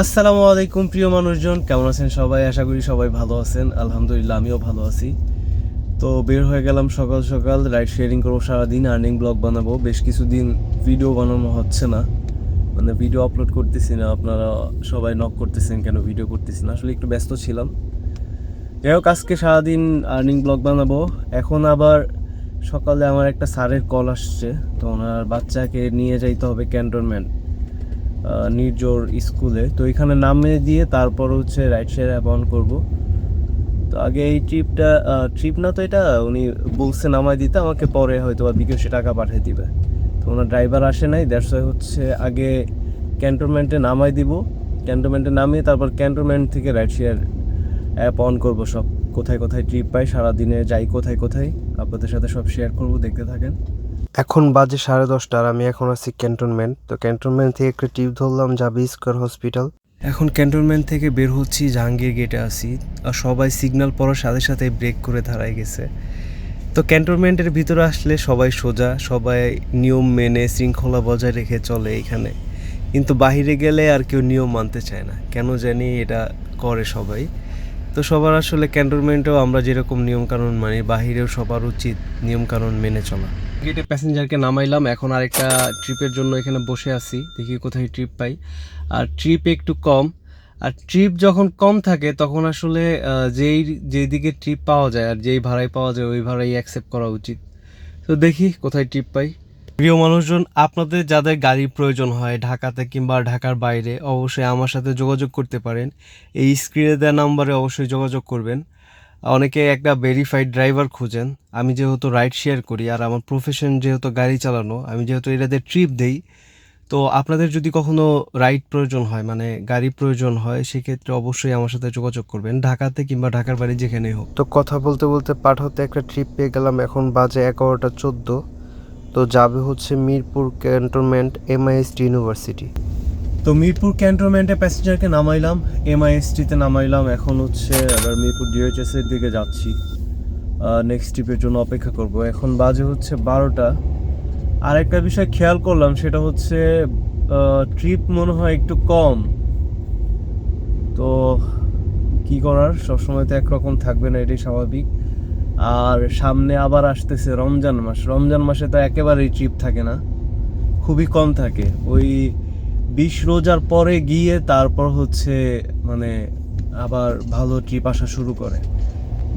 আসসালামু আলাইকুম, প্রিয় মানুষজন। কেমন আছেন সবাই? আশা করি সবাই ভালো আছেন। আলহামদুলিল্লাহ, আমিও ভালো আছি। তো বের হয়ে গেলাম সকাল সকাল। রাইড শেয়ারিং করব, সারাদিন আর্নিং ব্লগ বানাবো। বেশ কিছুদিন ভিডিও বানানো হচ্ছে না। মানে ভিডিও আপলোড করতেছি না। আপনারা সবাই নক করতেছেন কেন? ভিডিও করতেছি না। আসলে একটু ব্যস্ত ছিলাম। যাই হোক, আজকে সারাদিন আর্নিং ব্লগ বানাবো। এখন আবার সকালে আমার একটা স্যারের কল আসছে। তো ওনার বাচ্চাকে নিয়ে যাইতে হবে ক্যান্টনমেন্ট। নির্জোর স্কুলে। তো এখানে নামে দিয়ে তারপর হচ্ছে রাইড শেয়ার অ্যাপ অন করব। তো আগে এই ট্রিপটা ট্রিপ না তো এটা, উনি বলছে নামায় দিতে, আমাকে পরে হয়তো বা বিকাশে টাকা পাঠিয়ে দিবে। তো ওনার ড্রাইভার আসে নাই ওয়াই হচ্ছে আগে ক্যান্টনমেন্টে নামাই দিব। ক্যান্টনমেন্টে নামিয়ে তারপর ক্যান্টনমেন্ট থেকে রাইড শেয়ার অ্যাপ অন করব সব। কোথায় কোথায় ট্রিপ পাই, সারাদিনে যাই কোথায় কোথায়, আপনাদের সাথে সব শেয়ার করব, দেখতে থাকেন। এখন বাজে সাড়ে দশটার আমি এখন আছি ক্যান্টনমেন্ট। তো ক্যান্টনমেন্ট থেকে একটা টিপ ধরলাম, যাবে স্কোয়ার হসপিটাল। এখন ক্যান্টনমেন্ট থেকে বের হচ্ছি, জাহাঙ্গীর গেটে আসি আর সবাই সিগন্যাল পড়ার সাথে সাথে ব্রেক করে দাঁড়ায় গেছে। তো ক্যান্টনমেন্টের ভিতরে আসলে সবাই সোজা, সবাই নিয়ম মেনে, শৃঙ্খলা বজায় রেখে চলে এখানে। কিন্তু বাইরে গেলে আর কেউ নিয়ম মানতে চায় না। কেন জানি এটা করে সবাই। তো সবার আসলে ক্যান্টনমেন্টেও আমরা যেরকম নিয়মকানুন মানি, বাহিরেও সবার উচিত নিয়মকানুন মেনে চলা। গেটে প্যাসেঞ্জারকে নামাইলাম। এখন আরেকটা ট্রিপের জন্য এখানে বসে আছি। দেখি কোথায় ট্রিপ পাই। আর ট্রিপ একটু কম। আর ট্রিপ যখন কম থাকে, তখন আসলে যেই, যেদিকে ট্রিপ পাওয়া যায় আর যেই ভাড়ায় পাওয়া যায়, ওই ভাড়াই অ্যাকসেপ্ট করা উচিত। তো দেখি কোথায় ট্রিপ পাই। প্রিয় মানুষজন, আপনাদের যাদের গাড়ির প্রয়োজন হয় ঢাকাতে কিংবা ঢাকার বাইরে, অবশ্যই আমার সাথে যোগাযোগ করতে পারেন। এই স্ক্রিনে দেওয়া নাম্বারে অবশ্যই যোগাযোগ করবেন। অনেকে একটা ভেরিফাইড ড্রাইভার খুঁজেন। আমি যেহেতু রাইড শেয়ার করি আর আমার প্রফেশন যেহেতু গাড়ি চালানো, আমি যেহেতু এটাতে ট্রিপ দেই, তো আপনাদের যদি কখনো রাইড প্রয়োজন হয় মানে গাড়ি প্রয়োজন হয়, সেক্ষেত্রে অবশ্যই আমার সাথে যোগাযোগ করবেন, ঢাকাতে কিংবা ঢাকার বাড়ি যেখানেই হোক। তো কথা বলতে বলতে পাঠাতে একটা ট্রিপ পেয়ে গেলাম, এখন বাজে এগারোটা চোদ্দ। তো যাবে হচ্ছে মিরপুর ক্যান্টনমেন্ট এমআইএসটি ইউনিভার্সিটি তো মিরপুর ক্যান্টনমেন্টে প্যাসেঞ্জারকে নামাইলাম এমআইএসটিতে নামাইলাম। এখন হচ্ছে আবার মিরপুর ডিওএইচএস এর দিকে যাচ্ছি। নেক্সট ট্রিপের জন্য অপেক্ষা করব। এখন বাজে হচ্ছে বারোটা। আর একটা বিষয় খেয়াল করলাম, সেটা হচ্ছে ট্রিপ মনে হয় একটু কম। তো কি করার? সবসময় তো একরকম থাকবে না, এটাই স্বাভাবিক। আর সামনে আবার আসতেছে রমজান মাস। রমজান মাসে তো একেবারেই ট্রিপ থাকে না। খুবই কম থাকে। ওই বিশ রোজার পরে গিয়ে তারপর হচ্ছে মানে আবার ভালো ট্রিপ আসা শুরু করে।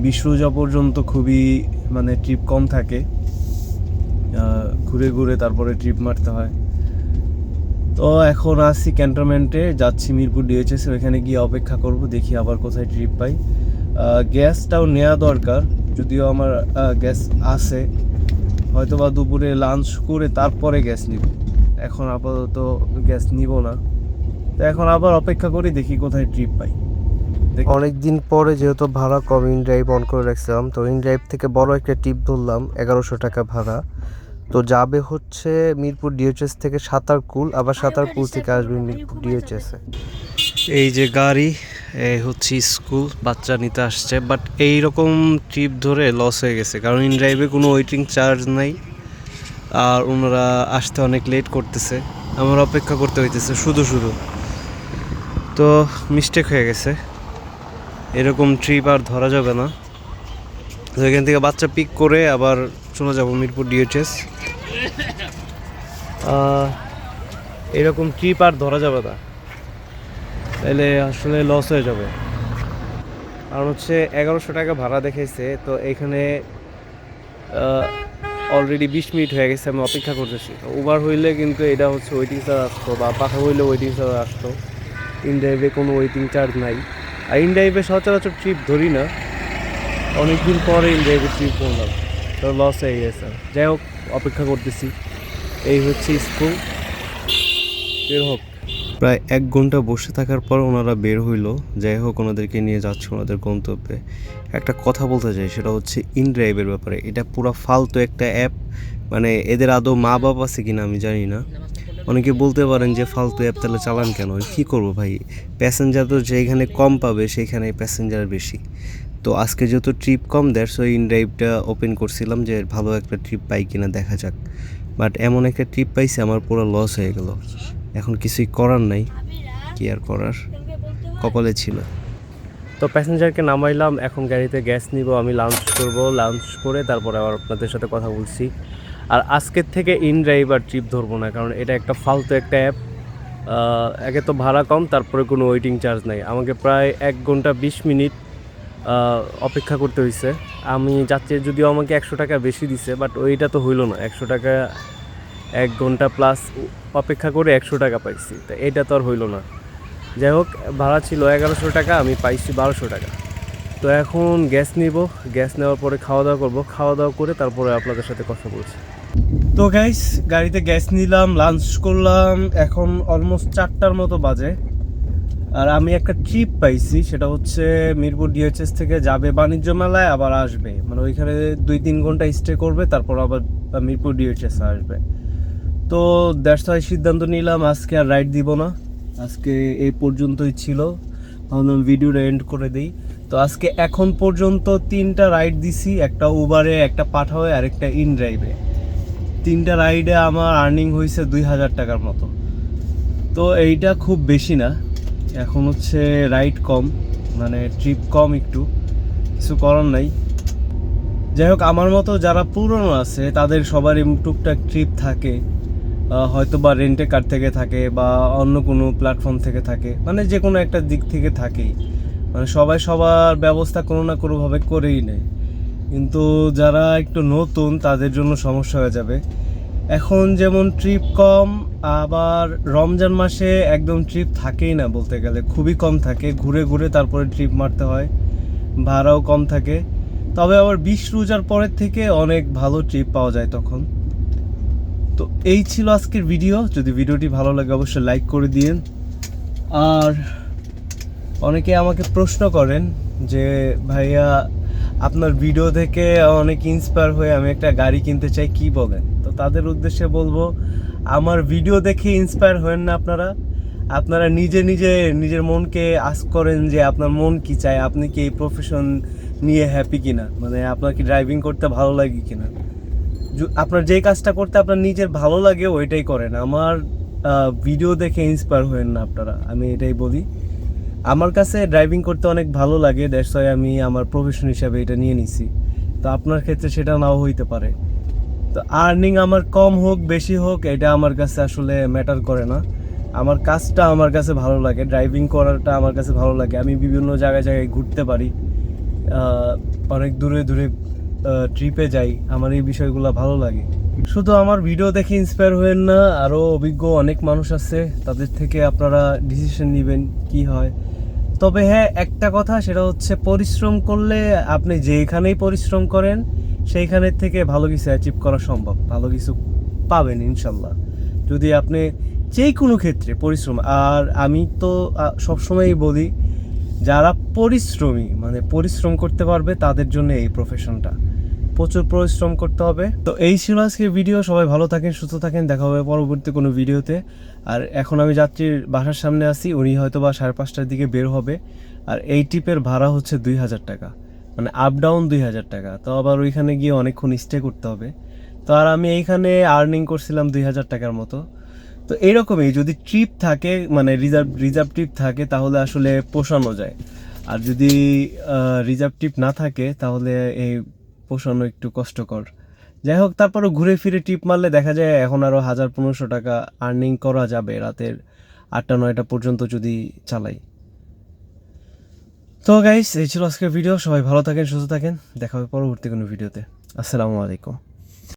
বিশ রোজা পর্যন্ত খুবই মানে ট্রিপ কম থাকে। ঘুরে ঘুরে তারপরে ট্রিপ মারতে হয়। তো এখন আসছি ক্যান্টনমেন্টে যাচ্ছি মিরপুর ডিএইচএস ওখানে গিয়ে অপেক্ষা করব, দেখি আবার কোথায় ট্রিপ পাই। গ্যাসটাও নেওয়া দরকার, যদিও আমার গ্যাস আছে। হয়তো বা দুপুরে লাঞ্চ করে তারপরে গ্যাস নিব। এখন আপাতত গ্যাস নিব না। তো এখন আবার অপেক্ষা করি দেখি কোথায় ট্রিপ পাই। দেখ- অনেক দিন পরে যেহেতু ভাড়া কম ইন ড্রাইভ অন করে রাখছিলাম তো ইন ড্রাইভ থেকে বড় একটা টিপ ধরলাম এগারোশো টাকা ভাড়া। তো যাবে হচ্ছে মিরপুর ডিএচএস থেকে সাঁতারকুল আবার সাঁতারকুল থেকে আসবে মিরপুর ডিএচএস এ। এই যে গাড়ি এই হচ্ছে স্কুল বাচ্চা নিতে আসছে বাট এই রকম ট্রিপ ধরে লস হয়ে গেছে কারণ ইন ড্রাইভে কোনো ওয়েটিং চার্জ নাই। আর ওনারা আসতে অনেক লেট করতেছে। আমার অপেক্ষা করতে হইতেছে, শুধু শুধু। তো মিস্টেক হয়ে গেছে। এরকম ট্রিপ আর ধরা যাবে না। তো এখান থেকে বাচ্চা পিক করে আবার চলে যাব মিরপুর ডিএচএস এরকম ট্রিপ আর ধরা যাবে না। তাহলে আসলে লস হয়ে যাবে। কারণ হচ্ছে এগারোশো টাকা ভাড়া দেখাইছে, তো এখানে অলরেডি বিশ মিনিট হয়ে গেছে, আমি অপেক্ষা করতেছি। উবার হইলে কিন্তু এটা হচ্ছে ওয়েটিং চার্জ আসতো, বা পাখা হইলে ওয়েটিং চার্জ আসতো। ইন ড্রাইভে কোনো ওয়েটিং চার্জ নাই। আর ইন ড্রাইভে সচরাচর ট্রিপ ধরি না। অনেকদিন পরে ইন ড্রাইভে ট্রিপ করলাম। তো লস হয়ে গেছে। যাই হোক, অপেক্ষা করতেছি। এই হচ্ছে স্কুল বের হোক। প্রায় এক ঘণ্টা বসে থাকার পর ওনারা বের হইল। যাই হোক, ওনাদেরকে নিয়ে যাচ্ছে ওনাদের গন্তব্যে। একটা কথা বলতে চাই, সেটা হচ্ছে ইন ড্রাইভের ব্যাপারে। এটা পুরো ফালতু একটা অ্যাপ। মানে এদের আদৌ মা বাপ আছে কিনা আমি জানি না। অনেকে বলতে পারেন যে ফালতু অ্যাপ তাহলে চালান কেন? কি করব ভাই? প্যাসেঞ্জার তো যেখানে কম পাবে সেইখানে প্যাসেঞ্জার বেশি। তো আজকে যেহেতু ট্রিপ কম দেয় সো ইন ড্রাইভটা ওপেন করছিলাম যে ভালো একটা ট্রিপ পাই কিনা দেখা যাক। বাট এমন একটা ট্রিপ পাইছি, আমার পুরো লস হয়ে গেল। এখন কিছুই করার নাই। কি আর করার? কপালে ছিল। তো প্যাসেঞ্জারকে নামাইলাম, এখন গাড়িতে গ্যাস নিব, আমি লাঞ্চ করব লাঞ্চ করে তারপরে আবার আপনাদের সাথে কথা বলছি। আর আজকের থেকে ইন ড্রাইভ আর ট্রিপ ধরবো না, কারণ এটা একটা ফালতু একটা অ্যাপ একে তো ভাড়া কম, তারপরে কোনো ওয়েটিং চার্জ নাই। আমাকে প্রায় এক ঘণ্টা বিশ মিনিট অপেক্ষা করতে হয়েছে আমি যাচ্ছি যদিও আমাকে একশো টাকা বেশি দিছে বাট ওইটা তো হইল না। একশো টাকা এক ঘণ্টা প্লাস অপেক্ষা করে একশো টাকা পাইছি। তা এটা তো আর হইল না। যাই হোক, ভাড়া ছিল এগারোশো টাকা, আমি পাইছি বারোশো টাকা। তো এখন গ্যাস নিব। গ্যাস নেওয়ার পরে খাওয়া দাওয়া করব। খাওয়া দাওয়া করে তারপরে আপনাদের সাথে কথা বলছি। তো গাইস গাড়িতে গ্যাস নিলাম লাঞ্চ করলাম। এখন অলমোস্ট চারটার মতো বাজে। আর আমি একটা ট্রিপ পাইছি, সেটা হচ্ছে মিরপুর ডিএচএস থেকে যাবে বাণিজ্য মেলায়, আবার আসবে। মানে ওইখানে দুই তিন ঘণ্টা স্টে করবে, তারপর আবার মিরপুর ডিএচএস আসবে। তো ওয়াই সিদ্ধান্ত নিলাম আজকে আর রাইড দিব না। আজকে এই পর্যন্তই ছিল। ভাবলাম ভিডিওটা এন্ড করে দিই। তো আজকে এখন পর্যন্ত তিনটা রাইড দিছি, একটা উবারে একটা পাঠাওয়ে আর একটা ইন ড্রাইভে তিনটা রাইডে আমার আর্নিং হয়েছে দুই হাজার টাকার মতো। তো এইটা খুব বেশি না। এখন হচ্ছে রাইড কম মানে ট্রিপ কম একটু। কিছু করার নাই। যাই হোক, আমার মতো যারা পুরনো আছে, তাদের সবারই টুকটাক ট্রিপ থাকে। হয়তো বা রেন্টে কার থেকে থাকে বা অন্য কোনো প্ল্যাটফর্ম থেকে থাকে মানে যে কোনো একটা দিক থেকে থাকেই। মানে সবাই সবার ব্যবস্থা কোনো না কোনোভাবে করেই নেয়। কিন্তু যারা একটু নতুন, তাদের জন্য সমস্যা হয়ে যাবে। এখন যেমন ট্রিপ কম, আবার রমজান মাসে একদম ট্রিপ থাকেই না বলতে গেলে। খুবই কম থাকে, ঘুরে ঘুরে তারপরে ট্রিপ মারতে হয়, ভাড়াও কম থাকে। তবে আবার বিশ রোজার পরের থেকে অনেক ভালো ট্রিপ পাওয়া যায় তখন। তো এই ছিল আজকের ভিডিও। যদি ভিডিওটি ভালো লাগে, অবশ্যই লাইক করে দিন আর অনেকে আমাকে প্রশ্ন করেন যে, ভাইয়া, আপনার ভিডিও থেকে অনেক ইন্সপায়ার হয়ে আমি একটা গাড়ি কিনতে চাই, কি বলেন? তো তাদের উদ্দেশ্যে বলব, আমার ভিডিও দেখে ইন্সপায়ার হয়েন না আপনারা। আপনারা নিজে নিজে, নিজের মনকে আস করেন যে, আপনার মন কি চায়? আপনি কি এই প্রফেশন নিয়ে হ্যাপি কিনা? মানে আপনার কি ড্রাইভিং করতে ভালো লাগে কিনা? আপনার যেই কাজটা করতে আপনার নিজের ভালো লাগে, ওইটাই করেন। আমার ভিডিও দেখে ইন্সপায়ার হয়েন না আপনারা, আমি এটাই বলি। আমার কাছে ড্রাইভিং করতে অনেক ভালো লাগে দ্যাটস ওয়াই আমি আমার প্রফেশন হিসাবে এটা নিয়ে নিছি। তো আপনার ক্ষেত্রে সেটা নাও হইতে পারে। তো আর্নিং আমার কম হোক, বেশি হোক, এটা আমার কাছে আসলে ম্যাটার করে না। আমার কাজটা আমার কাছে ভালো লাগে ড্রাইভিং করাটা আমার কাছে ভালো লাগে। আমি বিভিন্ন জায়গায় জায়গায় ঘুরতে পারি। অনেক দূরে দূরে ট্রিপে যাই, আমার এই বিষয়গুলো ভালো লাগে। শুধু আমার ভিডিও দেখে ইন্সপায়ার হবেন না আরও অভিজ্ঞ অনেক মানুষ আছে, তাদের থেকে আপনারা ডিসিশন নেবেন কি হয়। তবে হ্যাঁ একটা কথা, সেটা হচ্ছে পরিশ্রম করলে আপনি যেখানেই পরিশ্রম করেন, সেইখানের থেকে ভালো কিছু অ্যাচিভ করা সম্ভব। ভালো কিছু পাবেন, ইনশাল্লাহ। যদি আপনি যে কোনো ক্ষেত্রে পরিশ্রম, আর আমি তো সবসময়ই বলি, যারা পরিশ্রমী মানে পরিশ্রম করতে পারবে, তাদের জন্য এই প্রফেশনটা প্রচুর পরিশ্রম করতে হবে। তো এই ছিল আজকের ভিডিও সবাই ভালো থাকেন, সুস্থ থাকেন। দেখা হবে পরবর্তী কোনো ভিডিওতে আর এখন আমি যাত্রীর বাসার সামনে আছি। উনি হয়তো বা সাড়ে পাঁচটার দিকে বের হবে। আর এই টিপের ভাড়া হচ্ছে দুই হাজার টাকা। মানে আপ ডাউন দুই হাজার টাকা। তো আবার ওইখানে গিয়ে অনেকক্ষণ স্টে করতে হবে। তো আর আমি এইখানে আর্নিং করছিলাম দুই হাজার টাকার মতো। তো এইরকমই যদি ট্রিপ থাকে মানে রিজার্ভ রিজার্ভ ট্রিপ থাকে, তাহলে আসলে পোষানো যায়। আর যদি রিজার্ভ ট্রিপ না থাকে, তাহলে এই পোষানো একটু কষ্টকর। যাই হোক তারপরে ঘুরে ফিরে টিপ মারলে দেখা যায় এখন আরও হাজার পনেরোশো টাকা আর্নিং করা যাবে রাতের আটটা, নয়টা পর্যন্ত যদি চালাই। তো গাইস এই ছিল আজকের ভিডিও সবাই ভালো থাকেন, সুস্থ থাকেন। দেখা হবে পরবর্তী কোনো ভিডিওতে আসসালামু আলাইকুম।